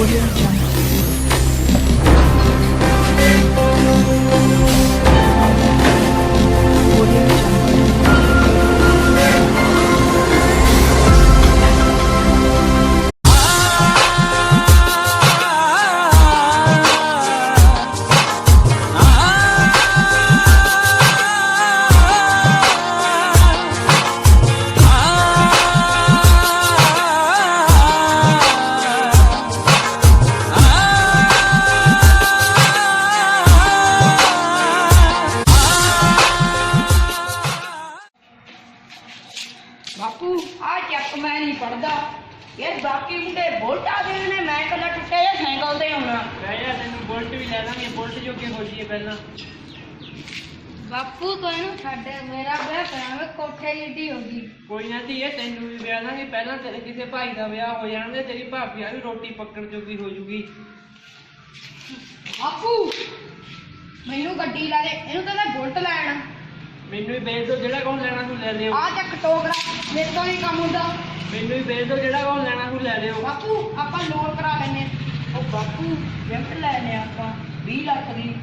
我리 는. ਬਾਕੀ ਮੁੰਡੇ ਬੋਲਟਾ ਦੇ ਨੇ ਮੈਂ ਕੱਲਾ ਟੁੱਟੇ ਜਿਹਾ ਸਾਈਕਲ ਤੇ ਆਉਣਾ ਜਾ ਤੈਨੂੰ ਬੁਲਟ ਵੀ ਲੈ ਦਾਂਗੇ ਬੁਲਟ ਜੋਗੇ ਹੋ ਜੀਏ ਪਹਿਲਾਂ। ਬਾਪੂ ਤੂੰ ਇਹਨੂੰ ਛੱਡ ਮੇਰਾ ਵਿਆਹ ਕਰਾਂਗੇ ਕੋਠੇ ਜਿੱਡੀ ਹੋ ਗਈ। ਕੋਈ ਨਾ ਧੀਏ ਤੈਨੂੰ ਵੀ ਵਿਆਹ ਦਾਂਗੇ ਪਹਿਲਾਂ ਤੇਰੇ ਕਿਸੇ ਭਾਈ ਦਾ ਵਿਆਹ ਹੋ ਜਾਣ ਤੇ ਤੇਰੀ ਭਾਬੀ ਆ ਵੀ ਰੋਟੀ ਪੱਕਣ ਜੋਗੀ ਹੋ ਜੂਗੀ। ਬਾਪੂ ਮੈਨੂੰ ਗੱਡੀ ਲਾ ਦੇ ਇਹਨੂੰ ਤਾਂ ਮੈਂ ਬੁਲਟ ਲੈਣਾ ਮੈਨੂੰ ਵੀ ਵੇਚ ਦੋ ਜਿਹੜਾ ਕੌਣ ਲੈਣਾ ਤੂੰ ਲੈ ਲਿਓ। ਆ ਚੱਕ ਟੋਕਰਾ ਮੇਰੇ ਤੋਂ ਨਹੀਂ ਕੰਮ ਹੁੰਦਾ। ਮੈਨੂੰ ਵੀ ਵੇਚ ਦੋ ਜਿਹੜਾ ਕੌਣ ਲੈਣਾ ਤੂੰ ਲੈ ਲਿਓ। ਬਾਪੂ ਆਪਾਂ ਲੋਨ ਕਰਾ ਲੈਨੇ ਉਹ ਬਾਪੂ ਗਿਫਟ ਲੈਨੇ ਆਪਾਂ 20 ਲੱਖ ਦੀ।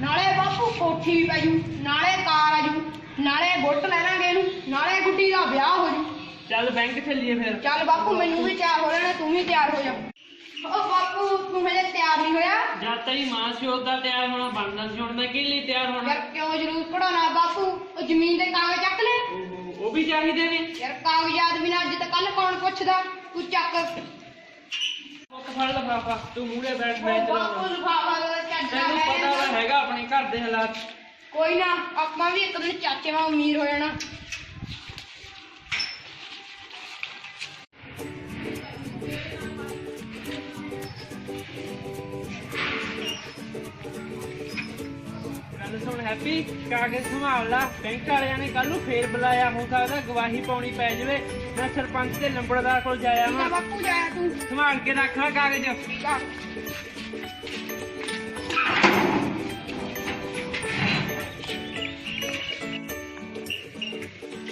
ਨਾਲੇ ਬਾਪੂ ਕੋਠੀ ਵੀ ਪੈ ਜੂ ਨਾਲੇ ਕਾਰ ਆ ਜੂ ਨਾਲੇ ਬੁਲਟ ਲੈ ਲਾਂਗੇ ਇਹਨੂੰ ਨਾਲੇ ਗੁੱਡੀ ਦਾ ਵਿਆਹ ਹੋ ਜੂ। ਚੱਲ ਬੈਂਕ ਚੱਲੀਏ ਫਿਰ। ਚੱਲ ਬਾਪੂ ਮੈਨੂੰ ਵੀ ਤਿਆਰ ਹੋ ਲੈਣਾ ਤੂੰ ਵੀ ਤਿਆਰ ਹੋ ਜਾ। ਉਹ ਬਾਪੂ ਤੂੰ ਹਜੇ ਤਿਆਰ ਨਹੀਂ ਹੋਇਆ? ਜਦ ਤੇਰੀ ਮਾਂ ਸੀ ਉਹਦਾ ਤਿਆਰ ਹੋਣਾ ਬਣਦਾ ਸੀ ਹੁਣ ਮੈਂ ਕੀ ਲਈ ਤਿਆਰ ਹੋਣਾ? ਯਾਰ ਕਿਉਂ ਜਰੂਰ ਪੜਾਉਣਾ ਬਾਪੂ? ਉਹ ਜ਼ਮੀਨ ਦੇ ਕਾਗਜ਼ ਚੱਕ ਲੈ। ਓਹੋ, ਉਹ ਵੀ ਚਾਹੀਦੇ ਨੇ। ਯਾਰ ਕਾਗਜ਼ਾਤ ਬਿਨਾਂ ਅੱਜ ਤੱਕ ਕੱਲ ਕੌਣ ਪੁੱਛਦਾ? ਤੂੰ ਚੱਕ। ਮੁੱਕ ਫੜ ਲਫਾਫਾ ਤੂੰ ਮੂਹਰੇ ਬੈਠ ਉਹ ਮੈਂ ਬਾਪੂ ਚਲਾਉਣਾ ਲਫਾਫਾ ਦਾ ਚੱਜ ਨਾਲ ਤੈਨੂੰ ਪਤਾ। ਵਾ ਹੈਗਾ ਆਪਣੇ ਘਰ ਦੇ ਹਾਲਾਤ। ਕੋਈ ਨਾ ਆਪਾਂ ਵੀ ਇੱਕ ਦਿਨ ਚਾਚੇ ਵਾਂਗ ਅਮੀਰ ਹੋ ਜਾਣਾ। ਹੈਪੀ ਕਾਗਜ਼ ਸੰਭਾਲ ਲਾ। ਬੈਂਕ ਵਾਲਿਆਂ ਨੇ ਕੱਲ ਨੂੰ ਫੇਰ ਬੁਲਾਇਆ। ਹੋ ਸਕਦਾ ਗਵਾਹੀ ਪਾਉਣੀ ਪੈ ਜਾਵੇ। ਮੈਂ ਸਰਪੰਚ ਤੇ ਲੰਬੜਦਾਰ ਕੋਲ ਜਾਇਆ ਵਾਂ। ਬਾਪੂ ਜਾਇਆ ਤੂੰ। ਸੰਭਾਲ ਕੇ ਰੱਖ ਲੈ ਕਾਗਜ਼।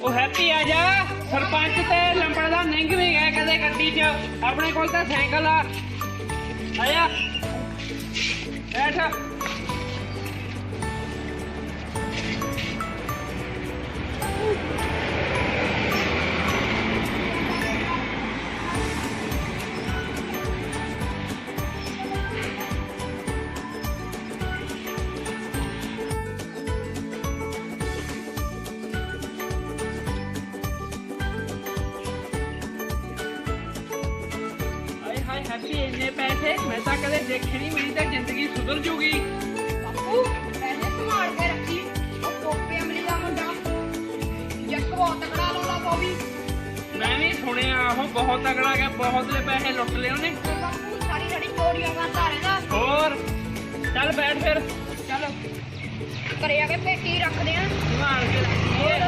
ਉਹ ਹੈਪੀ ਆ ਜਾ। ਸਰਪੰਚ ਤੇ ਲੰਬੜਦਾਰ ਨਿੰਗ ਵੀ ਗਏ ਕਦੇ ਗੱਡੀ 'ਚ। ਆਪਣੇ ਕੋਲ ਤਾਂ ਸਾਈਕਲ ਆ। ਆਇਆ। ਬੈਠ। ਹੈਪੀ ਇੰਨੇ ਪੈਸੇ ਮੈਂ ਤਾਂ ਕਦੇ ਦੇਖੇ ਨਹੀਂ ਮੇਰੀ ਤਾਂ ਜ਼ਿੰਦਗੀ ਸੁਧਰ ਜੂਗੀ। ਬਾਪੂ ਪੈਸੇ ਸੰਭਾਲ ਕੇ ਰੱਖੀ ਉਹ ਕੋਪੇ ਅਮਲੀ ਦਾ ਮੁੰਡਾ। ਜੱਕ ਬਹੁਤ ਤਕੜਾ ਲਾਉਂਦਾ ਬੋਬੀ ਮੈਂ ਵੀ ਸੁਣਿਆ ਉਹ ਬਹੁਤ ਤਗੜਾ ਗਿਆ ਬਹੁਤ ਦੇ ਪੈਸੇ ਲੁੱਟ ਲਏ ਉਹਨੇ। ਬਾਪੂ ਸਾਰੀ ਸਾਰੀ ਚੋਰੀਆਂ ਕਰਦਾ ਰਹਿੰਦਾ ਹੋਰ ਚੱਲ ਬੈਠ ਫਿਰ। ਚੱਲ ਘਰੇ ਆ ਕੇ ਪੇਟੀ ਰੱਖਦੇ ਆ। ਸੰਭਾਲ ਕੇ ਰੱਖੀਏ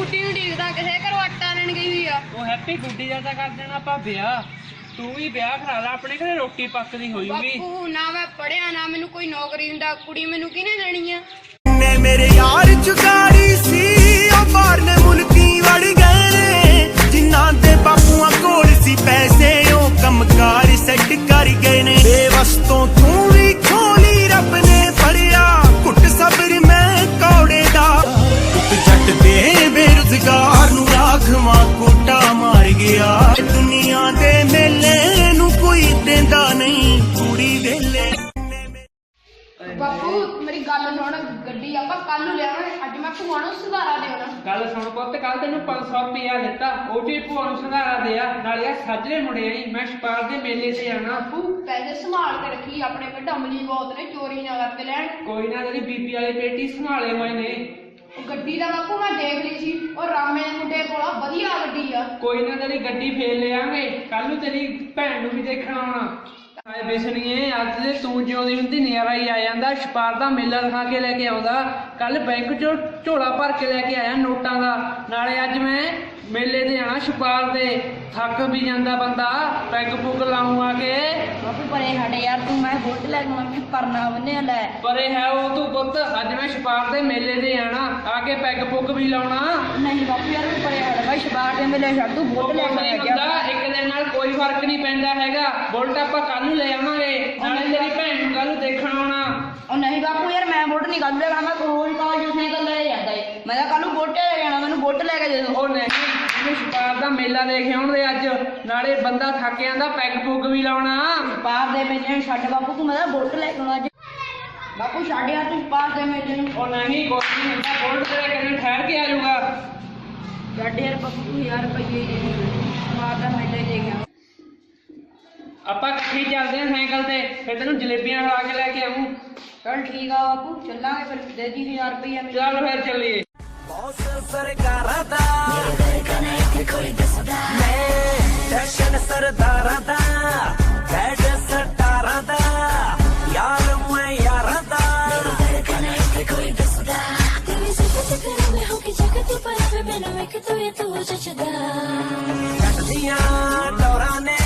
ਗੁੱਡੀ ਨੂੰ ਢੀਕਦਾ ਕਿਸੇ ਘਰੋਂ ਆਟਾ ਲੈਣ ਗਈ ਹੋਈ ਆ। ਉਹ ਹੈਪੀ ਗੁੱਡੀ ਦਾ ਤਾਂ ਕਰ ਦੇਣਾ ਆਪਾਂ ਵਿਆਹ। ਤੂੰ ਵੀ ਵਿਆਹ ਕਰਾ ਲੈ ਆਪਣੇ ਘਰੇ ਰੋਟੀ ਪੱਕਦੀ ਹੋਊਗੀ ਬਾਪੂ ਨਾ ਮੈਂ ਪੜਿਆ ਨਾ ਮੈਨੂੰ ਕੋਈ ਨੌਕਰੀ ਦਿੰਦਾ। ਕੁੜੀ ਮੈਨੂੰ ਕਿਹਨੇ ਦੇਣੀ ਆ? ਨੇ ਮੇਰੇ ਯਾਰ ਚੁਕਾਰੀ ਸੀ ਉਹ ਬਾਹਰ ਨੇ ਮੁਲਕੀ ਵੜ ਗਏ ਨੇ। ਜਿਨ੍ਹਾਂ ਦੇ ਬਾਪੂਆਂ ਕੋਲ ਸੀ ਪੈਸੇ ਉਹ ਕੰਮਕਾਰ ਸੈੱਟ ਕਰ ਗਏ ਨੇ। ਬੇਵਸ ਤੋਂ ਭੂਆ ਨੂੰ ਸੁਧਾਰਾ ਦੇਣਾ ਗੱਲ ਸੁਣ ਪੁੱਤ ਕੱਲ ਤੈਨੂੰ 500 ਰੁਪਇਆ ਦਿੱਤਾ। ਉਹ ਵੀ ਭੂਆ ਨੂੰ ਸੰਧਾਰਾ ਦਿਆ। ਨਾਲੇ ਆ ਸਾਜਰੇ ਮੁੰਡੇ ਆਈ ਮੈਂ ਛਪਾਰ ਦੇ ਮੇਲੇ ਤੇ ਜਾਣਾ ਬਾਪੂ ਪੈਸੇ ਸੰਭਾਲ ਕੇ ਰੱਖੀ ਆਪਣੇ ਪਿੰਡ ਅਮਲੀ ਬਹੁਤ ਨੇ ਚੋਰੀ ਨਾ ਕਰਕੇ ਲੈਣ। ਕੋਈ ਨਾ ਤੇਰੀ ਬੀਬੀ ਵਾਲੀ ਪੇਟੀ ਸੰਭਾਲੇ ਮੈਂ ਨੇ। ਉਹ ਗੱਡੀ ਦਾ ਬਾਪੂ ਮੈਂ ਦੇਖ ਲਈ ਸੀ ਉਹ ਰਾਮੇ ਦੇ ਮੁੰਡੇ ਕੋਲ ਵਧੀਆ ਗੱਡੀ ਆ। ਕੋਈ ਨਾ ਤੇਰੀ ਗੱਡੀ ਫੇਰ ਲਿਆਂਗੇ। ਕੱਲ ਨੂੰ ਤੇਰੀ ਭੈਣ ਨੂੰ ਵੀ ਦੇਖਣ। ਆਉਣਾ ਆਏ ਬਿਸਣੀਏ ਅੱਜ ਦੇ ਤੂੰ ਜਿਉਂਦੀ ਹੁੰਦੀ ਨਜ਼ਾਰਾ ਹੀ ਆ ਜਾਂਦਾ। ਛਪਾਰ ਦਾ ਮੇਲਾ ਦਿਖਾ ਕੇ ਲੈ ਕੇ ਆਉਂਦਾ। ਕੱਲ ਬੈਂਕ ਚੋਂ ਝੋਲਾ ਭਰ ਕੇ ਲੈ ਕੇ ਆਇਆ ਨੋਟਾਂ ਦਾ। ਨਾਲੇ ਅੱਜ ਮੈਂ ਮੇਲੇ ਤੇ ਜਾਣਾ ਛਪਾਰ ਦੇ ਥੱਕ ਵੀ ਜਾਂਦਾ ਬੰਦਾ। ਪੈਗ ਪੁੱਗ ਲਾਉਂ ਆ ਕੇ। ਬਾਪੂ ਪਰੇ ਹਟ ਯਾਰ ਤੂੰ ਮੈਂ ਬੁੱਟ ਲੈ ਕੇ ਮੰਮੀ ਪਰਨਾ ਬੰਨਿਆ ਲੈ। ਪਰੇ ਹੈ ਉਹ ਤੂੰ ਪੁੱਤ। ਅੱਜ ਮੈਂ ਛਪਾਰ ਦੇ ਮੇਲੇ ਤੇ ਜਾਣਾ ਆ ਕੇ ਪੈਗ ਪੁੱਗ ਵੀ ਲਾਉਣਾ। ਨਹੀਂ ਬਾਪੂ ਯਾਰ ਤੂੰ ਪਰੇ ਹਟ ਬਾਈ ਸ਼ਬਾਰ ਦੇ ਮੇਲੇ ਛੱਡ ਤੂੰ ਬੁੱਟ ਲੈ ਕੇ ਹੁੰਦਾ ਇੱਕ ਦਿਨ ਨਾਲ ਕੋਈ ਫ਼ਰਕ ਨਹੀਂ ਪੈਂਦਾ ਹੈਗਾ। ਬੁਲਟ ਆਪਾਂ ਕੱਲ ਨੂੰ ਲੈ ਆਵਾਂਗੇ ਨਾਲੇ ਤੇਰੀ ਭੈਣ ਨੂੰ ਕੱਲ ਨੂੰ ਦੇਖਣ ਆਉਣਾ। ਉਹ ਨਹੀਂ ਬਾਪੂ ਯਾਰ ਮੈਂ ਬੁੱਟ ਨਹੀਂ ਕੱਢ ਲੈਣਾ ਮੈਂ ਰੋਜ਼ ਕਾਲਜ ਸਾਈਕਲ ਲੈ ਜਾਂਦਾ ਏ ਮੈਂ ਤਾਂ ਕੱਲ ਨੂੰ ਬੁੱਟ ਲੈ ਜਾਣਾ ਮੈਨੂੰ ਬੁੱਟ ਲੈ ਕੇ ਦੇ ਦਿਓ। ਉਹ ਨਹੀਂ ਇਹਨੂੰ ਦਾ ਮੇਲਾ ਦੇਖ ਆਉਣਦੇ ਅੱਜ। ਨਾਲੇ ਬੰਦਾ ਥੱਕ ਜਾਂਦਾ ਪੈਗ ਪੁੱਗ ਵੀ ਲਾਉਣਾ। ਪਾਰ ਦੇ ਮੇਲੇ ਨੂੰ ਛੱਡ ਬਾਪੂ ਤੂੰ ਮੈਂ ਤਾਂ ਬੁੱਟ ਲੈ ਕੇ ਆਉਣਾ ਅੱਜ। ਬਾਪੂ ਛੱਡ ਯਾਰ ਤੂੰ ਪਾਰ ਦੇ ਮੇਲੇ ਨੂੰ। ਉਹ ਨਹੀਂ ਕੋਈ ਨਹੀਂ ਹੁੰਦਾ ਬੁਲਟ ਤੇਰੇ ਕਿੰਨੇ ਠਹਿਰ ਕੇ ਆ ਜਾਊਗਾ। ਛੱਡ ਯਾਰ ਬਾਪੂ ਯਾਰ ਰੁਪਈਏ ਦੇ ਪਾਰ ਦਾ ਮੇਲੇ ਦੇ ਗਿਆ ਆਪਾਂ ਇਕੱਠੇ ਚੱਲਦੇ ਆ ਸਾਈਕਲ ਤੇ ਫਿਰ ਤੈਨੂੰ ਜਲੇਬੀਆਂ ਖਵਾ ਕੇ ਲੈ ਕੇ ਆਉਂ ਚਲ ਠੀਕ ਆ ਬਾਪੂ ਚੱਲਾਂਗੇ ਫਿਰ ਦੇ ਦੀ 1000 ਰੁਪਏ ਮੈਨੂੰ। ਚੱਲ ਫਿਰ ਚੱਲੀਏ। ਬਹੁਤ ਸਰਕਾਰਾਂ ਦਾ ਮੇਰੇ ਦਿਲ ਕਨੇ ਇੱਕ ਕੋਈ ਦੱਸਦਾ ਮੈਂ ਦਰਸ਼ਨ ਸਰਦਾਰਾਂ ਦਾ ਬੈਡ ਸਰਦਾਰਾਂ ਦਾ ਯਾਰ ਮੈਂ ਯਾਰਾਂ ਦਾ ਮੇਰੇ ਦਿਲ ਕਨੇ ਇੱਕ ਕੋਈ ਦੱਸਦਾ ਤੇਰੀ ਸਿੱਖ ਤੇ ਫਿਰ ਮੈਂ ਹੋ ਕੇ ਜਗਤ ਪਰ ਮੈਨੂੰ ਇੱਕ ਤੂੰ ਇਹ ਤੂੰ ਜੱਜਦਾ ਦੀਆਂ ਲੋਰਾਂ ਨੇ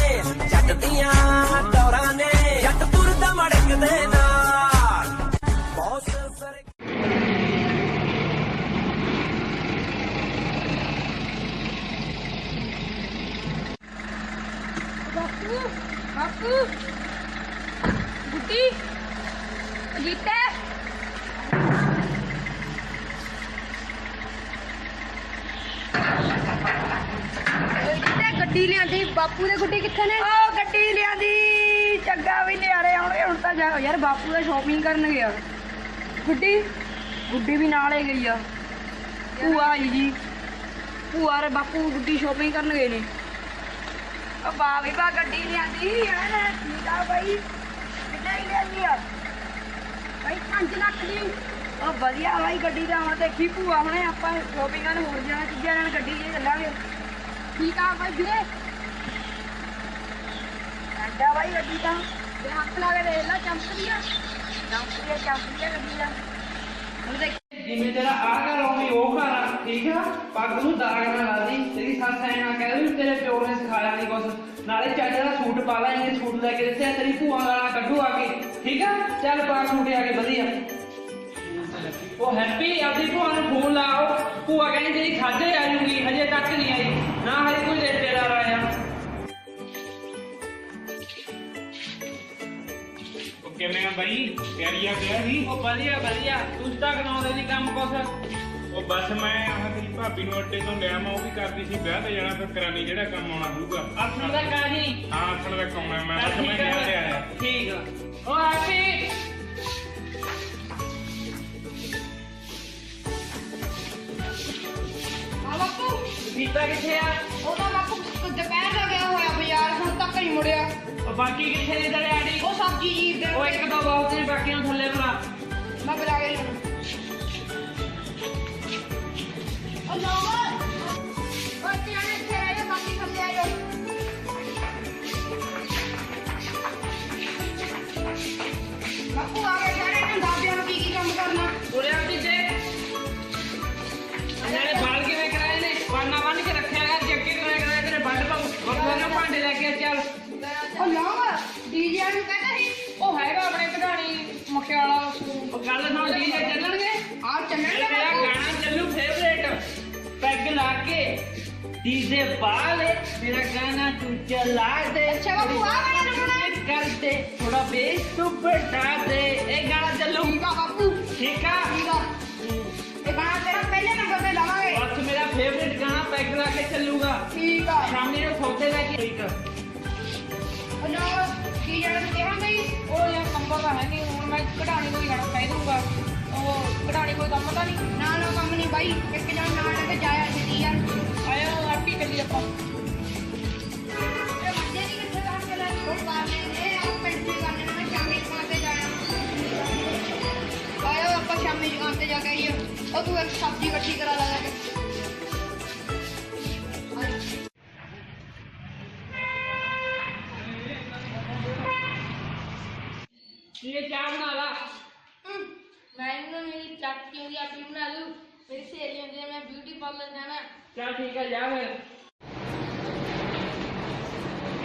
ਬਾਪੂ ਗੁੱਡੀ ਜੀਤੇ ਜੀਤੇ ਗੱਡੀ ਲਿਆਂਦੀ। ਬਾਪੂ ਨੇ ਗੁੱਡੀ ਕਿੱਥੇ ਨੇ? ਓ ਗੱਡੀ ਲਿਆਂਦੀ। ਚੱਗਾ ਵੀ ਲਿਆਰੇ ਆਉਣਗੇ ਹੁਣ ਤਾਂ ਜਾ ਯਾਰ ਬਾਪੂ ਦਾ ਸ਼ਾਪਿੰਗ ਕਰਨ ਗਿਆ ਗੁੱਡੀ ਗੁੱਡੀ ਵੀ ਨਾਲ ਹੀ ਗਈ ਆ। ਭੂਆ ਆਈ ਜੀ। ਭੂਆ ਰ ਬਾਪੂ ਗੁੱਡੀ ਸ਼ਾਪਿੰਗ ਕਰਨ ਗਏ ਨੇ। ਓ ਬਾ ਬਾ ਗੱਡੀ ਲਿਆਂਦੀ ਯਾਰ ਠੀਕ ਆ ਕਿੰਨੇ ਦੀ ਲਿਆਂਦੀ ਆ। ਬਾਈ 5 ਲੱਖ ਦੀ। ਓ ਵਧੀਆ ਬਾਈ, ਗੱਡੀ ਦਾ ਹੁਣ ਦੇਖੀ ਭੂਆ ਹੁਣੇ ਆਪਾਂ ਸ਼ਾਪਿੰਗ ਕਰਨ ਹੋਰ ਜਾਣਾ ਚੀਜ਼ਾਂ ਨਾਲ ਗੱਡੀ 'ਚ ਚੱਲਾਂਗੇ। ਠੀਕ ਆ ਬਾਈ ਵੀਰੇ। ਅੱਡਾ ਬਾਈ ਗੱਡੀ ਤਾਂ ਤੇ ਹੱਥ ਲਾ ਕੇ ਦੇਖ ਲੈ ਚਮਕਦੀ ਆ। ਚੰਪੀ ਆ ਚੰਪੀ ਆ ਗੱਡੀ ਦਾ। ਹੁਣ ਦੇਖ। ਜਿਵੇਂ ਤੇਰਾ ਆ ਘਰ ਹੋਵੇ ਉਹ ਘਰ ਆ। ਠੀਕ ਆ ਪੱਗ ਨੂੰ ਦਾਗ ਨਾ ਲਾ ਦੀ ਤੇਰੀ ਸੱਸ ਐ ਨਾ ਕਹਿ ਵੀ ਤੇਰੇ ਪਿਓ ਨੇ ਸਿਖਾਇਆ ਨਹੀਂ ਕੁਛ ਨਾਲੇ ਚੱਜ ਦਾ ਸੂਟ ਪਾ ਲੈ ਇਹਨੇ ਸੂਟ ਲੈ ਕੇ ਦਿੱਤੇ ਆ, ਤੇਰੀ ਭੂਆ ਗਾਲਾਂ ਕੱਢੂ ਆ ਕੇ ਠੀਕ ਆ ਚੱਲ ਪਾ ਸੂਟ ਆ ਕੇ ਵਧੀਆ ਉਹ ਹੈਪੀ ਆਪਦੀ ਭੂਆ ਨੂੰ ਫੋਨ ਲਾਓ ਭੂਆ ਕਹਿੰਦੀ ਤੇਰੀ ਖਾਜੇ ਆ ਜੂਗੀ ਹਜੇ ਤੱਕ ਨਹੀਂ ਆਈ ਨਾ ਹਜੇ ਕੋਈ ਰਿਸ਼ਤੇਦਾਰ ਆਇਆ ਉਹ ਕਿਵੇਂ ਆ ਬਾਈ ਤਿਆਰੀ ਆ ਗਿਆ ਸੀ ਉਹ ਵਧੀਆ ਵਧੀਆ ਤੂੰ ਤਾਂ ਕਰਾਉਂਦੇ ਨਹੀਂ ਕੰਮ ਕੁਛ ਉਹ ਬਸ ਮੈਂ ਆਹ ਤੇਰੀ ਭਾਬੀ ਨੂੰ ਅੱਡੇ ਤੋਂ ਲਿਆ ਮੈਂ ਉਹ ਵੀ ਕਰਦੀ ਸੀ ਵਿਆਹ ਤੇ ਜਾਣਾ ਫਿਰ ਕਰਾਨੀ ਜਿਹੜਾ ਕੰਮ ਆਉਣਾ ਹੋਊਗਾ। ਅਸਲ ਦਾ ਕਾਹੀ ਹਾਂ। ਅਸਲ ਵਿੱਚ ਆਉਣਾ ਮੈਂ ਬਸ ਮੈਂ ਲਿਆ ਆਇਆ ਠੀਕ ਆ। ਉਹ ਬਾਪੂ ਪੀਤਾ ਕਿੱਥੇ ਆ? ਉਹਦਾ ਬਾਪੂ ਦੁਪਹਿਰ ਦਾ ਗਿਆ ਹੋਇਆ ਬਾਜ਼ਾਰ ਹੁਣ ਤੱਕ ਨਹੀਂ ਮੁੜਿਆ। ਉਹ ਬਾਕੀ ਕਿੱਥੇ ਨੇ ਤੇਰੇ ਆੜੀ ਉਹ ਸਬਜ਼ੀ ਜੀ ਦੇ ਉਹ ਇੱਕ ਦੋ ਬਹੁਤ ਨੇ ਬਾਕੀਆਂ ਨੂੰ ਥੱਲੇ ਬੁਲਾ ਮੈਂ ਬੁਲਾ ਕੇ ਲਿਆਉਣਾ ਉਹ ਲੋਗਾ ਉਹ ਧਿਆਨ ਇੱਥੇ ਪੈਗ ਲਾ ਕੇ ਡੀਜੇ ਬਾਲੇ ਮੇਰਾ ਗਾਣਾ ਤੂੰ ਚਲਾ ਦੇ ਅੱਛਾ ਬਾਪੂ, ਆਹ ਗਾਣਾ ਲਗਾਉਣਾ ਹੈ? ਕਰ ਦੇ ਥੋੜਾ ਬੇਸ ਤੂੰ ਬਟਾ ਦੇ ਇਹ ਗਾਣਾ ਚੱਲੂ ਠੀਕ ਆ ਬਾਪੂ ਠੀਕ ਆ ਠੀਕ ਆ ਇਹ ਗਾਣਾ ਤੇਰਾ ਪਹਿਲੇ ਨੰਬਰ ਤੇ ਲਾਵਾਂਗੇ ਬਸ ਮੇਰਾ ਫੇਵਰੇਟ ਗਾਣਾ ਪੈਗ ਲਾ ਕੇ ਚੱਲੂਗਾ ਠੀਕ ਆ ਸ਼ਾਮੀ ਨੂੰ ਸੌਦੇ ਲੈ ਕੇ ਠੀਕ ਉਹ ਲੋਗਾ ਕੀ ਜਾਣਾ ਤੂੰ ਕਿਹਾ ਬਈ ਉਹ ਯਾਰ ਕੰਬਾ ਤਾਂ ਹੈ ਨਹੀਂ ਹੁਣ ਮੈਂ ਕਢਾਣੀ ਕੋਈ ਗਾਣਾ ਕਹਿ ਦੂੰਗਾ ਉਹ ਕਢਾਣੀ ਕੋਈ ਕੰਮ ਤਾਂ ਨਹੀਂ ਨਾ ਨਾ ਕੰਮ ਨਹੀਂ ਬਾਈ ਇੱਕ ਜਣ ਨਾਲ ਲੈ ਕੇ ਜਾਇਆ ਜੀ ਯਾਰ ਆਇਓ ਆਪੀ ਚੱਲੀ ਆਪਾਂ ਇਹ ਬੰਦੇ ਨਹੀਂ ਕਿੱਥੇ ਜਾਣ ਕੇ ਲੈ ਉਹ ਕਰਨੇ ਨੇ ਆਪ ਪੈਂਟੀ ਕਰਨੇ ਨੇ ਸ਼ਾਮੀ ਦੁਕਾਨ ਤੇ ਜਾਣਾ ਆਇਓ ਆਪਾਂ ਸ਼ਾਮੀ ਦੁਕਾਨ ਤੇ ਜਾ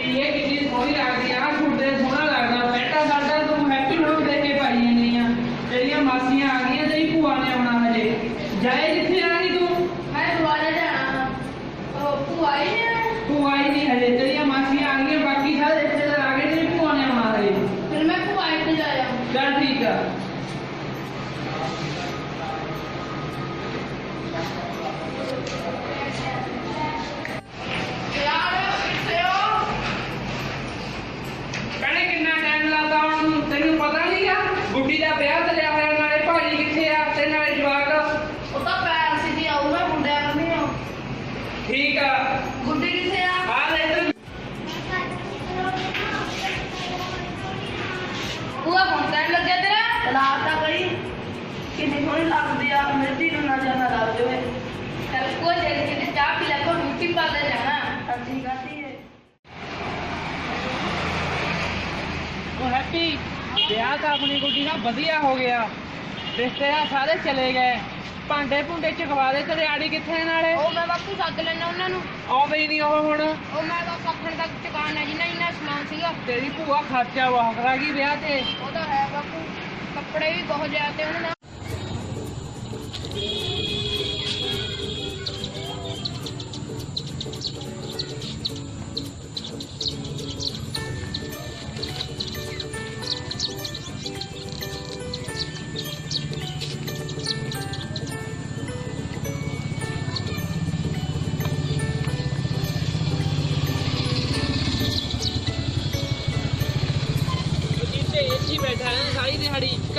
ਕੇ ਇਹ ਚਾਹ ਬਣਾ ਸੋਹਣੀ ਲੱਗਦੀ ਆ ਛੁੱਟੇ ਸੋਹਣਾ ਲੱਗਦਾ ਪੈਂਟਾ ਸਾਡਾ ਤੂੰ ਹੈਪੀ ਨੂੰ ਦੇਖ ਕੇ ਪਾਈਆਂ ਗਈਆਂ ਆ। ਤੇਰੀਆਂ ਮਾਸੀਆਂ ਆ ਗਈਆਂ, ਤੇਰੀ ਭੂਆ ਨੇ ਆਉਣਾ ਹਜੇ। ਜਾਏ ਜਿੱਥੇ ਆ ਗਈ ਤੂੰ ਮੈਂ ਦੁਬਾਰਾ ਜਾਣਾ ਉਹ ਭੂਆ ਆਈ ਨੇ ਭੂਆ ਹੀ ਨਹੀਂ ਹਜੇ ਤੇਰੀਆਂ ਮਾਸੀਆਂ ਆ ਗਈਆਂ ਬਾਕੀ ਸਾਰੇ ਰਿਸ਼ਤੇਦਾਰ ਆ ਗਏ ਤੇਰੀ ਭੂਆ ਨੇ ਆਉਣਾ ਹਜੇ ਫਿਰ ਮੈਂ ਭੂਆ ਆਈ ਤੇ ਜਾਇਆ ਚੱਲ ਠੀਕ ਆ ਯਾਰ ਕਿੱਥੇ ਹੋ ਕਹਿੰਦੇ ਕਿੰਨਾ ਟਾਈਮ ਲੱਗਦਾ ਹੁਣ ਤੈਨੂੰ ਪਤਾ ਨਹੀਂਗਾ ਗੁੱਡੀ ਦਾ ਵਿਆਹ ਚੱਲਿਆ ਹੋਇਆ ਨਾਲੇ ਭਾਜੀ ਕਿੱਥੇ ਆ ਤੇ ਨਾਲੇ ਜਵਾਕ ਉਹ ਤਾਂ ਪੈਰ ਸਿੱਧੀ ਆਊ ਮੈਂ ਮੁੰਡਿਆਂ ਨੂੰ ਨਹੀਂ ਠੀਕ ਆ ਗੁੱਡੀ ਕਿੱਥੇ ਆ ਆ ਲੈ ਤੂੰ ਭੂਆ ਫੋਨ ਕਰਨ ਲੱਗਿਆ ਚਲਾ ਤਾਂ ਗਈ ਕਿੰਨੀ ਸੋਹਣੀ ਲੱਗਦੀ ਆ ਮਿਰਦੀ ਨੂੰ ਨਾ ਜਾਣਾ ਲੱਗ ਜਾਵੇ ਚੱਲ ਕੋ ਜਲ ਕੇ ਚਾਹ ਪੀ ਲੈ ਕੋ ਬਿਊਟੀ ਪਾਰਲਰ ਜਾਣਾ। ਅੱਛੀ ਗਾਤੀ ਹੈ ਉਹ ਹੈਪੀ ਵਿਆਹ ਤਾਂ ਆਪਣੀ ਗੁੱਡੀ ਨਾਲ ਵਧੀਆ ਹੋ ਗਿਆ। ਰਿਸ਼ਤੇਦਾਰ ਸਾਰੇ ਚਲੇ ਗਏ। ਭਾਂਡੇ ਭੁੰਡੇ ਚਕਵਾ ਦੇ ਤੇਰੇ ਆੜੀ ਕਿੱਥੇ ਨਾਲੇ? ਉਹ ਮੈਂ ਬਾਪੂ ਸੱਦ ਲੈਣਾ ਉਹਨਾਂ ਨੂੰ। ਆਉਂਦੇ ਹੀ ਨਹੀਂ ਉਹ ਹੁਣ। ਉਹ ਮੈਂ ਬਸ ਆਖਣ ਤੱਕ ਚਕਾਨ ਹੈ ਜਿੰਨਾ ਜਿੰਨਾ ਸਮਾਨ ਸੀਗਾ। ਤੇਰੀ ਭੂਆ ਖਰਚਾ ਬਹੁਤ ਕਰਾਗੀ ਵਿਆਹ ਤੇ। ਉਹ ਤਾਂ ਕੱਪੜੇ ਵੀ ਬਹੁਤ ਜ਼ਿਆਦਾ ਤੇ ਉਹਨਾਂ ਨਾਲ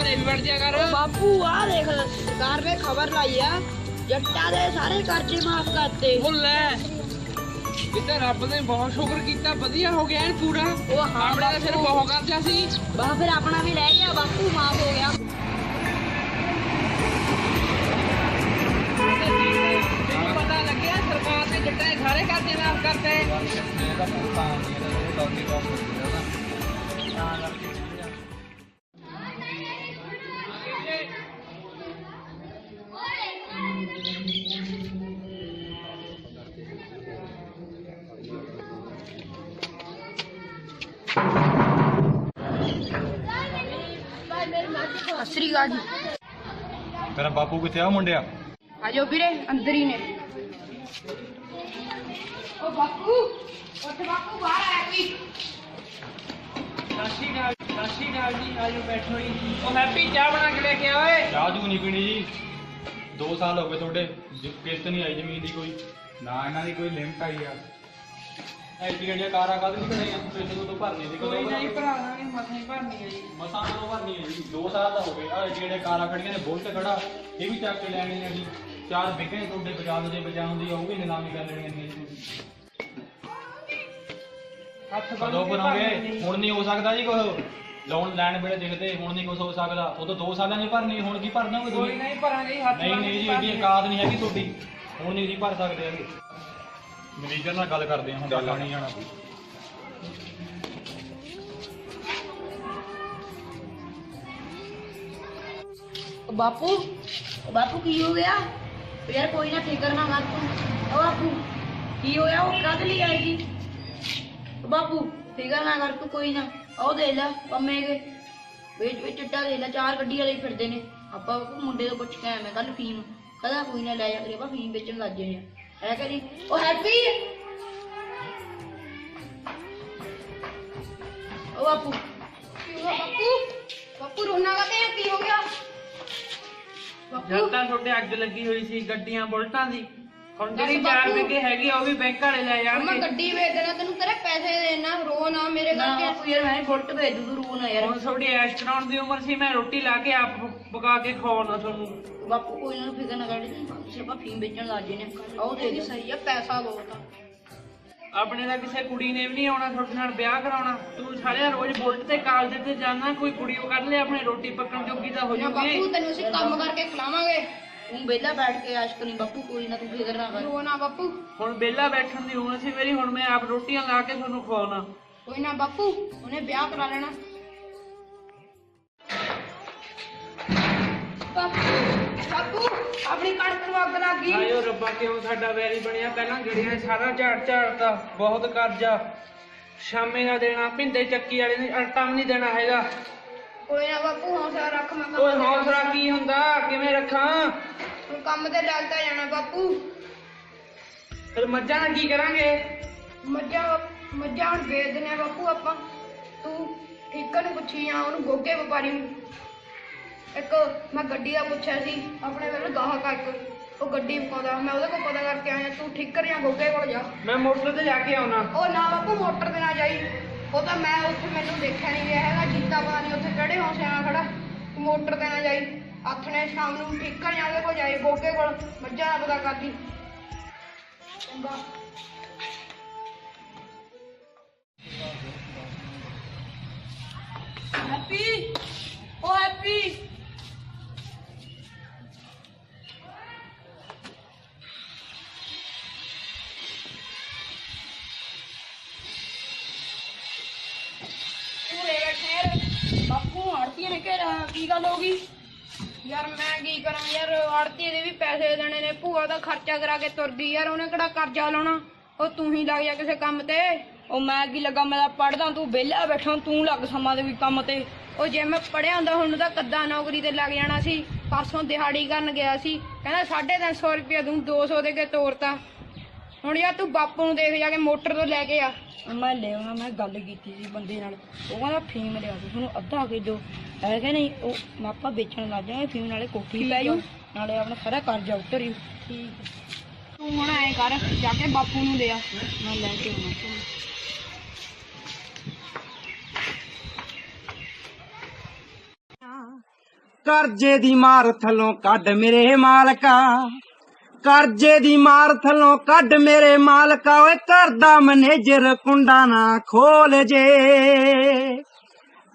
ਘਰੇ ਵੀ ਵੜ ਜਾ ਕਰ। ਬਾਪੂ ਆ ਦੇਖ ਸਰਕਾਰ ਨੇ ਖਬਰ ਲਾਈ ਆ ਜੱਟਾਂ ਦੇ ਸਾਰੇ ਕਰਜ਼ੇ ਮਾਫ ਕਰਤੇ। ਉਹ ਲੈ ਇਹ ਤਾਂ ਰੱਬ ਨੇ ਬਹੁਤ ਸ਼ੁਕਰ ਕੀਤਾ ਵਧੀਆ ਹੋ ਗਿਆ ਐਨ ਪੂਰਾ ਉਹ ਹਾਂ ਆਪਣੇ ਤਾਂ ਸਿਰ ਬਹੁਤ ਕਰਜ਼ਾ ਸੀ। ਬਾ ਫਿਰ ਆਪਣਾ ਵੀ ਲੈ ਗਿਆ ਬਾਪੂ ਮਾਫ ਹੋ ਗਿਆ। ਪਤਾ ਲੱਗਿਆ ਸਰਕਾਰ ਨੇ ਜੱਟਾਂ ਦੇ ਸਾਰੇ ਕਰਜ਼ੇ ਮਾਫ ਕਰਤੇ। ਸਤਿ ਸ੍ਰੀ ਅਕਾਲ ਜੀ ਤੇਰਾ ਬਾਪੂ ਕਿੱਥੇ ਆ ਮੁੰਡਿਆ? ਆਜੋ ਵੀਰੇ ਅੰਦਰ ਹੀ ਨੇ। ਉਹ ਬਾਪੂ ਉੱਠ ਬਾਪੂ ਬਾਹਰ ਆਇਆ ਕੋਈ। ਸਾਸ਼ੀ ਨਾਲ ਸਾਸ਼ੀ ਨਾਲ ਜੀ ਆਜੋ ਬੈਠੋ ਜੀ। ਉਹ ਹੈਪੀ ਚਾਹ ਬਣਾ ਕੇ ਲੈ ਕੇ ਆ ਓਏ। ਚਾਹ ਜੂ ਨਹੀਂ ਪੀਣੀ ਜੀ। 2 ਸਾਲ ਹੋ ਗਏ ਤੁਹਾਡੇ ਕਿਸ਼ਤ ਨਹੀਂ ਆਈ ਜ਼ਮੀਨ ਦੀ ਕੋਈ। ਨਾ ਇਹਨਾਂ ਦੀ ਕੋਈ ਲਿਮਟ ਆਈ ਆ। ਐਡੀ ਗੱਡੀਆਂ ਕਾਰਾਂ ਕਾਹਦੇ ਨਹੀਂ ਕਦੋਂ ਭਰਨੀ ਸੀ ਕੋਈ ਕਦੋਂ ਨਹੀਂ ਭਰਾ ਦਾਂਗੇ ਮਸਾਂ ਹੀ ਭਰਨੀ ਹੈ ਜੀ। ਮਸਾਂ ਕਦੋਂ ਭਰਨੀ ਹੈ ਜੀ? 2 ਸਾਲ ਦਾ ਹੋ ਗਏ। ਆ ਐਡੀ ਗੱਡੀਆਂ ਕਾਰਾਂ ਖੜੀਆਂ ਨੇ ਬੁਲਟ ਖੜਾ ਇਹ ਵੀ ਚੱਕ ਕੇ ਲੈਣੇ ਨੇ ਜੀ। ਚਾਰ ਵਿਕੇ ਤੁਹਾਡੇ ਬਚਾਉਣ ਦੇ ਬਚਾਉਣ ਦੀ ਉਹ ਵੀ ਨਿਲਾਮੀ ਕਰ ਲੈਣੀ ਨੇ ਜੀ। ਤੁਸੀਂ ਹੱਥ ਬੰਨ੍ਹ ਕਦੋਂ ਕੇ ਭਰੋਗੇ? ਭਰਨੀ ਹੈ ਜੀ। ਹੁਣ ਨਹੀਂ ਹੋ ਸਕਦਾ ਜੀ ਕੁਛ। ਲੋਨ ਲੈਣ ਵੇਲੇ ਦੇਖਦੇ ਹੁਣ ਨਹੀਂ ਕੁਛ ਹੋ ਸਕਦਾ। ਉਦੋਂ 2 ਸਾਲਾਂ 'ਚ ਭਰਨੀ ਹੁਣ ਕੀ ਕੋਈ ਨਹੀਂ ਭਰਾਂਗੇ ਜੀ, ਹੱਥ ਨਹੀਂ ਨਹੀਂ ਐਡੀ। ਔਕਾਤ ਨਹੀਂ ਹੈਗੀ ਤੁਹਾਡੀ। ਹੁਣ ਨਹੀਂ ਜੀ ਭਰ ਸਕਦੇ ਹੈਗੇ। ਮੈਨੇਜਰ ਨਾਲ ਗੱਲ ਕਰਦੇ ਹਾਂ ਹੁਣ ਗੱਲ ਨਹੀਂ ਜਾਣਾ ਉਹ ਬਾਪੂ ਉਹ ਬਾਪੂ ਕੀ ਹੋ ਗਿਆ? ਉਹ ਯਾਰ ਕੋਈ ਨਾ ਫਿਕਰ ਨਾ ਕਰ ਤੂੰ। ਉਹ ਬਾਪੂ ਕੀ ਹੋਇਆ ਉਹ ਕਦ ਲਈ ਆਏਗੀ ਉਹ ਬਾਪੂ ਫਿਕਰ ਨਾ ਕਰ ਤੂੰ ਕੋਈ ਨਾ। ਉਹ ਦੇ ਲੈ ਪੰਮੇ ਕੇ। ਵਿੱਚ ਵਿੱਚ ਚਿੱਟਾ ਦੇ ਲੈ ਚਾਰ ਗੱਡੀ ਵਾਲੇ ਫਿਰਦੇ ਨੇ। ਆਪਾਂ ਉਹ ਮੁੰਡੇ ਤੋਂ ਪੁੱਛ ਕੇ ਆਇਆ ਮੈਂ ਕੱਲ ਫੀਮ ਕਦਾ ਕੋਈ ਨਾ ਲੈ ਜਾ ਕਰੇ ਆਪਾਂ ਫੀਮ ਵੇਚਣ ਲੱਗ ਜਣੇ ਆ। ਐ ਕਰੀ ਉਹ ਹੈਪੀ? ਉਹ ਬਾਪੂ। ਕੀ ਹੋਇਆ ਬਾਪੂ? ਬਾਪੂ ਰੋਣਾ ਕਾ ਕੀ ਹੋ ਗਿਆ? ਬਾਪੂ। ਜਦ ਤਾਂ ਤੁਹਾਡੇ ਅੱਗ ਲੱਗੀ ਹੋਈ ਸੀ ਗੱਡੀਆਂ ਬੁਲਟਾਂ ਦੀ। ਹੁਣ ਜਿਹੜੀ ਦੱਸ ਚਾਰ ਬਾਪੂ। ਵਿਕੇ ਹੈਗੀ ਆ ਉਹ ਵੀ ਬੈਂਕ ਵਾਲੇ ਲੈ ਮੈਂ ਜਾਣਗੇ ਗੱਡੀ ਵੇਚ ਦੇਣਾ ਤੈਨੂੰ ਤੇਰੇ ਪੈਸੇ ਦੇਣਾ ਰੋ ਨਾ ਮੇਰੇ ਨਾ ਕਰਕੇ। ਬਾਪੂ ਯਾਰ ਮੈਂ ਬੁਲਟ ਭੇਜ ਦੂ ਤੂੰ ਰੂ ਨਾ ਯਾਰ। ਹੁਣ ਤੁਹਾਡੀ ਐਸ਼ ਕਰਾਉਣ ਦੀ ਉਮਰ ਸੀ ਮੈਂ ਰੋਟੀ ਲਾ ਕੇ ਆਪ ਪਕਾ ਕੇ ਖਵਾਉਣਾ ਤੁਹਾਨੂੰ। ਬਾਪੂ ਕੋਈ ਨਾ ਫਿਕਰ ਨਾ ਕਰ ਸਿਰਫ ਫੀਮ ਵੇਚਣ ਲੱਗ ਜਨੇ ਉਹ ਦੇ ਦੇ ਸਹੀ ਆ ਪੈਸਾ ਬਹੁਤ ਆ ਆਪਣੇ ਦਾ ਕਿਸੇ ਕੁੜੀ ਨੇ ਵੀ ਨਹੀਂ ਆਉਣਾ ਤੁਹਾਡੇ ਨਾਲ ਵਿਆਹ ਕਰਾਉਣਾ। ਤੂੰ ਸਾਰਿਆ ਰੋਜ਼ ਬੁਲਟ ਤੇ ਕਾਲਜ ਤੇ ਜਾਣਾ ਕੋਈ ਕੁੜੀ ਉਹ ਕੱਢ ਲੈ ਆਪਣੇ ਰੋਟੀ ਪੱਕਣ ਜੋਗੀ ਤਾਂ ਹੋ ਨਾ ਬਾਪੂ ਤੈਨੂੰ ਅਸੀਂ ਕੰਮ ਕਰਕੇ ਖਿਲਾਵਾਂਗੇ। ਤੂੰ ਵਿਹਲਾ ਬੈਠ ਕੇ ਆਸ਼ ਕਰੀ ਬਾਪੂ ਕੋਈ ਨਾ ਤੂੰ ਫਿਕਰ ਨਾ ਕਰ। ਰੋ ਨਾ ਬਾਪੂ। ਹੁਣ ਵਿਹਲਾ ਬੈਠਣ ਦੀ ਉਮਰ ਸੀ ਮੇਰੀ ਹੁਣ ਮੈਂ ਆਪ ਰੋਟੀਆਂ ਲਾ ਕੇ ਤੁਹਾਨੂੰ ਖਵਾਉਣਾ। ਕੋਈ ਨਾ ਬਾਪੂ ਉਹਨੇ ਵਿਆਹ ਕਰਾ ਲੈਣਾ। ਆਪਣੀ ਕਣਕ ਨੂੰ ਅੱਗ ਲੱਗ ਗਈ। ਆਇਓ ਰੱਬਾ ਕਿਉਂ ਸਾਡਾ ਵੈਰੀ ਬਣਿਆ? ਪਹਿਲਾਂ ਗੜੀਆਂ ਸਾਰਾ ਝਾੜ ਝਾੜਤਾ ਬਹੁਤ ਕਰਜ਼ਾ। ਸ਼ਾਮੇ ਦਾ ਦੇਣਾ ਭਿੰਦੇ ਚੱਕੀ ਵਾਲੇ ਨੇ ਅਲਟਾ ਵੀ ਨਹੀਂ ਦੇਣਾ ਹੈਗਾ। ਕੋਈ ਨਾ ਬਾਪੂ ਹੌਸਲਾ ਰੱਖ ਮੈਂ ਓਏ ਕੰਮ ਹੌਸਲਾ ਕੀ ਹੁੰਦਾ? ਕਿਵੇਂ ਰੱਖਾਂ? ਹੁਣ ਕੰਮ ਤੇ ਲੱਗਦਾ ਜਾਣਾ ਬਾਪੂ। ਫਿਰ ਮੱਝਾਂ ਨਾਲ ਕੀ ਕਰਾਂਗੇ? ਮੱਝਾਂ ਮੱਝਾਂ ਹੁਣ ਵੇਚ ਦਿੰਦੇ ਆ ਬਾਪੂ ਆਪਾਂ। ਤੂੰ ਠੀਕਰ ਨੂੰ ਪੁੱਛੀ ਆ ਉਹਨੂੰ ਗੋਗੇ ਵਪਾਰੀ ਨੂੰ? ਇੱਕ ਮੈਂ ਗੱਡੀ ਦਾ ਪੁੱਛਿਆ ਸੀ ਆਪਣੇ ਵੱਲ ਗਾਹਕ ਆ ਇੱਕ। ਉਹ ਗੱਡੀ ਪਾਉਂਦਾ ਮੈਂ ਉਹਦੇ ਕੋਲ ਪਤਾ ਕਰਕੇ ਆਇਆ ਤੂੰ ਠੀਕਰ ਜਾਂ ਗੋਗੇ ਕੋਲ ਜਾ। ਮੈਂ ਮੋਟਰ ਤੇ ਜਾ ਕੇ ਆਉਣਾ। ਉਹ ਨਾ ਬਾਪੂ ਮੋਟਰ ਤੇ ਨਾ ਜਾਈ। ਉਹ ਤਾਂ ਮੈਂ ਉੱਥੇ ਮੈਨੂੰ ਦੇਖਿਆ ਨਹੀਂ ਗਿਆ ਹੈਗਾ ਜੀਤਾ ਪਤਾ ਨਹੀਂ ਉੱਥੇ ਕਿਹੜੇ ਹੌਸਲੇ ਨਾਲ ਖੜਾ। ਤੂੰ ਮੋਟਰ ਤੇ ਨਾ ਜਾਈ। ਆਥਣੇ ਸ਼ਾਮ ਨੂੰ ਠੀਕਰ ਜਾਂ ਉਹਦੇ ਕੋਲ ਜਾਈ ਗੋਗੇ ਕੋਲ। ਮੱਝਾਂ ਦਾ ਪਤਾ ਕਰਦੀ। ਚੰਗਾ। ਹੈਪੀ ਓ ਹੈਪੀ। ਬਾਪੂ ਆੜਤੀ ਨੇ ਕਿਹਾ, ਕੀ ਗੱਲ ਹੋ ਗਈ? ਯਾਰ ਮੈਂ ਕੀ ਕਰਾਂ ਯਾਰ ਆੜਤੀ ਦੇ ਵੀ ਪੈਸੇ ਦੇਣੇ ਨੇ, ਭੂਆ ਦਾ ਖਰਚਾ ਕਰਾ ਕੇ ਤੁਰਦੀ ਯਾਰ, ਉਹਨੇ ਕਿਹੜਾ ਕਰਜ਼ਾ ਲਾਉਣਾ? ਉਹ ਤੂੰ ਹੀ ਲੱਗ ਜਾ ਕਿਸੇ ਕੰਮ ਤੇ। ਉਹ ਮੈਂ ਕੀ ਲੱਗਾ, ਮੈਂ ਤਾਂ ਪੜਦਾ ਤੂੰ ਵਿਹਲਾ ਬੈਠਾ, ਤੂੰ ਲੱਗ ਸਮਾਂ ਦੇ ਵੀ ਕੰਮ ਤੇ। ਉਹ ਜੇ ਮੈਂ ਪੜਿਆ ਹੁੰਦਾ, ਹੁਣ ਤਾਂ ਕੱਦਾ ਨੌਕਰੀ ਤੇ ਲੱਗ ਜਾਣਾ ਸੀ, ਪਰਸੋਂ ਦਿਹਾੜੀ ਕਰਨ ਗਿਆ ਸੀ। ਕਹਿੰਦਾ 350 ਰੁਪਏ ਦੂੰ 200 ਦੇ ਕੇ ਤੋਰਤਾ। ਹੁਣ ਯਾਰ ਤੂੰ ਬਾਪੂ ਨੂੰ ਦੇਖ ਜਾ ਕੇ ਮੋਟਰ ਤੋਂ ਲੈ ਕੇ ਆ। ਮੈਂ ਲੈ ਆਉਣਾ ਮੈਂ ਗੱਲ ਕੀਤੀ ਸੀ ਬੰਦੇ ਨਾਲ। ਉਹ ਕਹਿੰਦਾ ਫੀਮ ਲਿਆ ਸੀ। ਤੁਹਾਨੂੰ ਅੱਧਾ ਕਿਲੋ ਐ ਕਿ ਨਹੀਂ ਉਹ ਮੈਂ ਆਪਾਂ ਵੇਚਣ ਲੱਗ ਜਾਵਾਂਗੇ ਫੀਮ ਨਾਲੇ ਕੋਠੀ ਪੈ ਜੂ ਨਾਲੇ ਆਪਣਾ ਸਾਰਾ ਕਰਜ਼ਾ ਉਤਰ ਜੂ ਤੂੰ ਹੁਣ ਐ ਕਰ ਜਾ ਕੇ ਬਾਪੂ ਨੂੰ ਦੇ ਆ। ਮੈਂ ਲੈ ਕੇ ਆਉਣਾ। ਕਰਜ਼ੇ ਦੀ ਮਾਰ ਥੱਲੋਂ ਕੱਢ ਮੇਰੇ ਮਾਲਕਾ। ਕਰਜ਼ੇ ਦੀ ਮਾਰ ਥਲੋਂ ਕੱਢ ਮੇਰੇ ਮਾਲਕਾ, ਓਏ ਘਰ ਮੈਨੇਜਰ ਕੁੰਡਾ ਨਾ ਖੋਲ ਜੇ।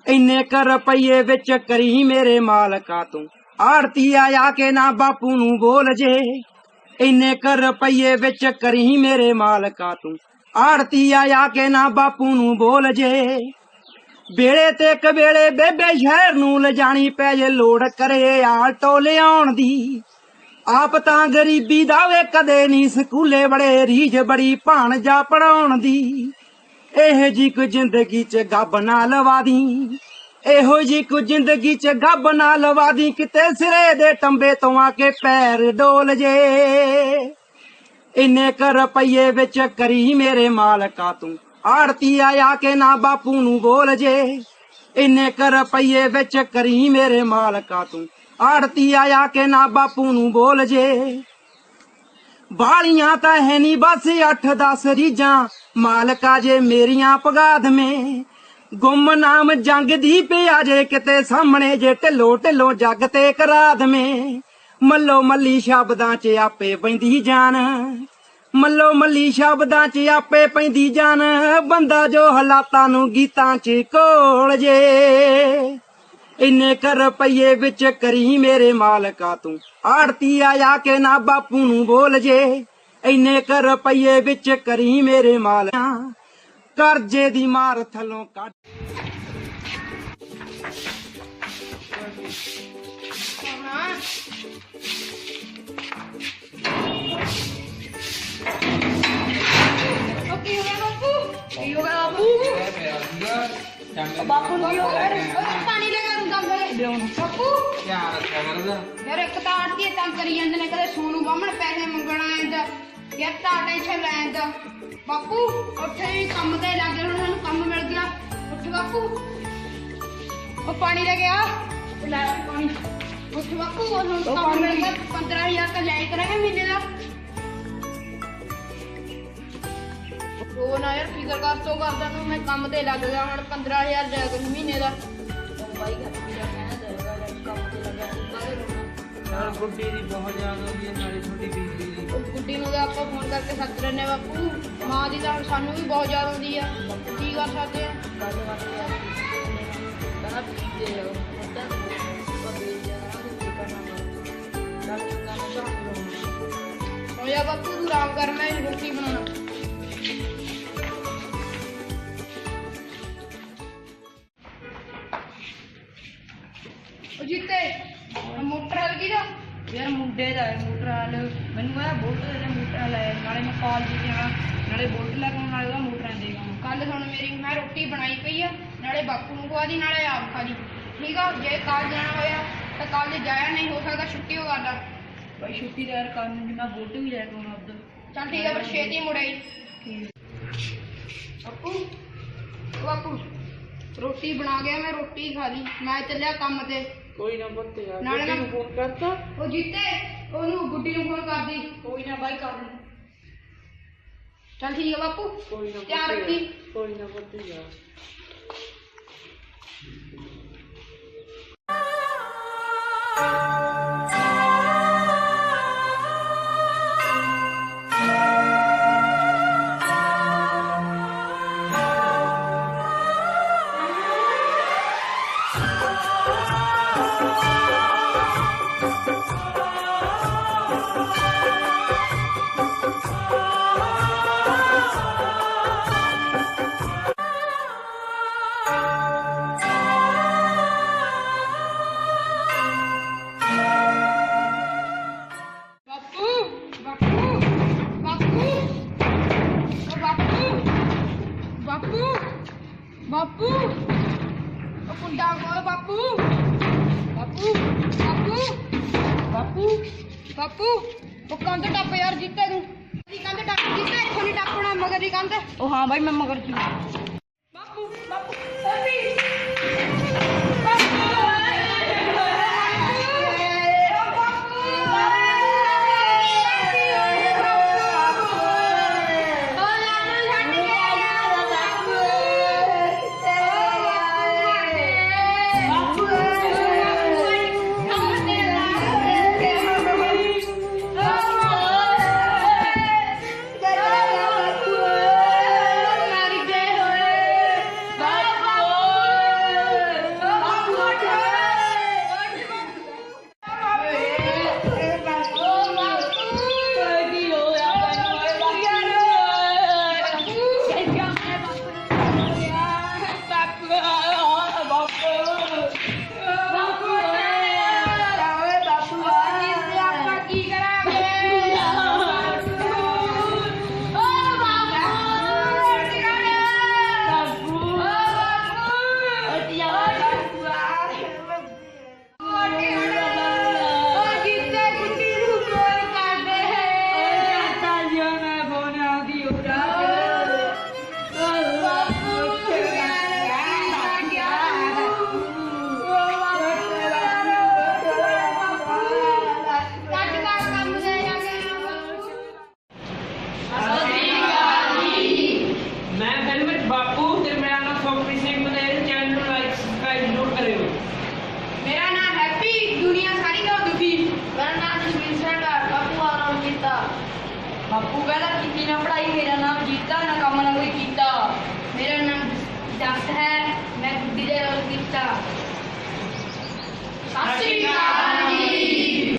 ਇੰਨੇ ਕਰ ਰੁਪਈਏ ਵਿੱਚ ਕਰੀ ਮੇਰੇ ਮਾਲਕਾ ਤੂੰ, ਆੜਤੀ ਆ ਕੇ ਨਾ ਬਾਪੂ ਨੂੰ ਬੋਲ ਜੇ। ਇੰਨੇ ਕਰ ਰੁਪਈਏ ਵਿੱਚ ਕਰੀ ਮੇਰੇ ਮਾਲਕਾ ਤੂੰ, ਆੜਤੀ ਆਇਆ ਕੇ ਨਾ ਬਾਪੂ ਨੂੰ ਬੋਲ ਜੇ। ਵੇਲੇ ਤੇ ਕਵੇਲੇ ਬੇਬੇ ਸ਼ਹਿਰ ਨੂੰ ਲਿਜਾਣੀ ਪੈ ਜੇ, ਲੋੜ ਕਰੇ ਆਲਟੋ ਲਿਆਉਣ ਦੀ। ਆਪ ਤਾਂ ਗਰੀਬੀ ਦਾ ਵੇ ਕਦੇ ਨਹੀਂ ਸਕੂਲੇ ਬੜੇ ਰੀਝ ਬੜੀ ਭਾਣ ਜਾ ਪੜਾਉਣ ਦੀ। ਇਹ ਜੀ ਕੋ ਜ਼ਿੰਦਗੀ ਚ ਗੱਬ ਨਾ ਲਵਾ ਦੀ। ਇਹੋ ਜੀ ਕੋ ਜ਼ਿੰਦਗੀ ਚ ਗੱਬ ਨਾ ਲਵਾ ਦੀ। ਕਿਤੇ ਸਿਰੇ ਦੇ ਟੰਬੇ ਤੋਂ ਆ ਕੇ ਪੈਰ ਡੋਲ ਜੇ। ਇੰਨੇ ਕਰ ਰੁਪਈਏ ਵਿੱਚ ਕਰੀ ਮੇਰੇ ਮਾਲਕਾ ਤੂੰ। ਆੜਤੀ ਆਇਆ ਕੇ ਨਾ ਬਾਪੂ ਨੂੰ ਬੋਲ ਜੇ। ਇੰਨੇ ਕਰ ਰੁਪਈਏ ਵਿੱਚ ਕਰੀ ਮੇਰੇ ਮਾਲਕਾ ਤੂੰ। ਆੜਤੀ ਆਇਆ ਕੇ ਨਾ ਬਾਪੂ ਨੂੰ ਬੋਲ ਜੇ। ਬਾਲੀਆਂ ਤਾਂ ਹੈ ਨਹੀਂ ਬਸ 8-10 ਰੀਜਾਂ ਮਾਲਕਾ ਜੇ ਮੇਰੀਆਂ ਪਗਾਦਵੇਂ ਗੁੰਮ ਨਾਮ ਜੰਗ ਦੀ ਪਿਆ ਜੇ, ਕਿਤੇ ਸਾਹਮਣੇ ਜੇ ਢਿੱਲੋ ਢਿੱਲੋ ਜੱਗ ਤੇ ਕਰਾ ਦਵੇਂ ਮੱਲੋ ਮੱਲੀ ਸ਼ਬਦਾਂ 'ਚ ਆਪੇ ਪੈਂਦੀ ਜਾਨ। ਮੱਲੋ ਮੱਲੀ ਸ਼ਬਦਾਂ 'ਚ ਆਪੇ ਪੈਂਦੀ ਜਾਨ। ਬੰਦਾ ਜੋ ਹਾਲਾਤਾਂ ਨੂੰ ਗੀਤਾਂ 'ਚ ਕੋਲ ਜੇ। ਇੰਨੇ ਕਰ ਰੁਪਈਏ ਵਿੱਚ ਕਰੀ ਮੇਰੇ ਮਾਲਕਾ ਤੂੰ। ਆੜਤੀ ਆਇਆ ਕੇ ਨਾ ਬਾਪੂ ਨੂੰ ਬੋਲ ਜੇ। ਇੰਨੇ ਕਰ ਰੁਪਈਏ ਵਿੱਚ ਕਰੀ ਮੇਰੇ ਮਾਲਕਾ ਕਰਜ਼ੇ ਦੀ ਮਾਰ ਥੱਲੋਂ ਕੱਢ। ਕੀ ਹੋ ਗਿਆ ਬਾਪੂ? ਕੀ ਹੋ ਗਿਆ ਬਾਪੂ? ਬਾਪੂ ਨੂੰ ਕੀ ਹੋ ਗਿਆ ਉਹ ਪਾਣੀ ਲੈ ਕੇ ਰੁੰਦਾ ਮੇਰੇ ਬਾਪੂ ਯਾਰ ਇੱਕ ਤਾਂ ਆੜਤੀ ਤੰਗ ਕਰੀ ਜਾਂਦੇ ਨੇ ਕਦੇ ਸੋਨੂੰ ਬਾਹਮਣ ਪੈਸੇ ਮੰਗਣ ਆ ਜਾਂਦਾ ਯਾਰ ਤਾਂ ਟੈਨਸ਼ਨ ਲੈ ਜਾਂਦਾ ਬਾਪੂ ਉੱਥੇ ਵੀ ਕੰਮ ਤੇ ਲੱਗ ਹੁਣ ਸਾਨੂੰ ਕੰਮ ਮਿਲ ਗਿਆ ਉੱਠ ਬਾਪੂ ਉਹ ਪਾਣੀ ਲੈ ਕੇ ਆ ਲੈ ਪਾਣੀ ਉੱਠ ਬਾਪੂ ਉਹ ਹੁਣ ਕੰਮ ਮਿਲ ਗਿਆ 15000 ਤਾਂ ਲੈ ਕਰਾਂਗੇ ਮਹੀਨੇ ਦਾ ਉਹ ਨਾ ਯਾਰ ਫਿਕਰ ਕਰ ਤੋ ਕਰਦਾ ਨੂੰ ਮੈਂ ਕੰਮ ਤੇ ਲੱਗ ਗਿਆ ਹੁਣ 15000 ਦੇ ਕਰ ਮਹੀਨੇ ਦਾ। ਬਾਈ ਘੱਟ ਵੀ ਕਹਿਣਾ ਚਾਹੀਦਾ ਕੰਮ ਤੇ ਲੱਗਾ ਯਾਰ ਗੁੱਡੀ ਦੀ ਬਹੁਤ ਯਾਦ ਆਉਂਦੀ ਹੈ ਨਾਲੇ ਛੋਟੀ ਬੀਬੀ ਦੀ। ਉਹ ਗੁੱਡੀ ਨੂੰ ਤਾਂ ਆਪਾਂ ਫੋਨ ਕਰਕੇ ਸੱਦ ਲੈਨੇ ਬਾਪੂ। ਮਾਂ ਦੀ ਤਾਂ ਸਾਨੂੰ ਵੀ ਬਹੁਤ ਯਾਦ ਆਉਂਦੀ ਆ। ਕੀ ਕਰ ਸਕਦੇ ਆ? ਗੱਲ ਵਾਸਤੇ ਆ ਕਹਿੰਦਾ ਹੋ ਬਾਪੂ ਤੂੰ ਆਰਾਮ ਕਰ ਮੈਂ ਰੋਟੀ ਬਣਾਉਣਾ। ਰੋਟੀ ਬਣਾਈ ਪਈ ਆ ਨਾਲੇ ਬਾਪੂ ਨੂੰ ਖਵਾ ਦੀ ਨਾਲੇ ਆਪ ਖਾ ਦੀ। ਠੀਕ ਆ ਜੇ ਕਾਲ ਜਾਣਾ ਹੋਇਆ ਤਾਂ ਕਾਲਜ ਜਾਇਆ ਨਹੀਂ ਹੋ ਸਕਦਾ ਛੁੱਟੀ ਹੋ ਕਰਦਾ। ਭਾਈ ਛੁੱਟੀ ਦਾ ਯਾਰ ਕਰਨ ਨੂੰ ਮੈਂ ਵੀ ਲੈ ਕੇ ਆਉਣਾ ਆਪਦਾ। ਚੱਲ ਠੀਕ ਆ ਪਰ ਛੇਤੀ ਮੁੜਾਈ ਬਾਪੂ ਓ ਬਾਪੂ ਰੋਟੀ ਬਣਾ ਗਿਆ ਮੈਂ ਰੋਟੀ ਖਾ ਲਈ ਮੈਂ ਚੱਲਿਆ ਕੰਮ ਤੇ। ਕੋਈ ਨਾ ਪੁੱਤ ਯਾਰ ਨਾਲੇ ਮੈਂ- ਫੋਨ ਕਰਤਾ। ਉਹ ਜੀਤੇ ਉਹਨੂੰ ਗੁੱਡੀ ਨੂੰ ਫੋਨ ਕਰਦੀ। ਕੋਈ ਨਾ ਬਾਈ ਕਰ ਲੂੰ ਚੱਲ ਠੀਕ ਆ ਬਾਪੂ ਕੋਈ ਨਾ ਧਿਆਨ ਰੱਖੀ। ਕੋਈ ਨਾ ਪੁੱਤ ਯਾਰ ਬਾਪੂ ਓ ਕੁੰਡਾ ਕੋਲ ਬਾਪੂ। ਬਾਪੂ ਬਾਪੂ ਬਾਪੂ ਬਾਪੂ ਉਹ ਕੰਧ ਟੱਪ ਯਾਰ ਜਿੱਤੇ ਤੂੰ ਦੀ ਕੰਧ ਟੱਪ ਜਿੱਤੇ ਇੱਥੋਂ ਨਹੀਂ ਟੱਪਣਾ ਮਗਰ ਦੀ ਕੰਧ। ਉਹ ਹਾਂ ਬਾਈ ਮੈਂ ਮਗਰ ਬਾਪੂ ਬਾਪੂ ਓਏ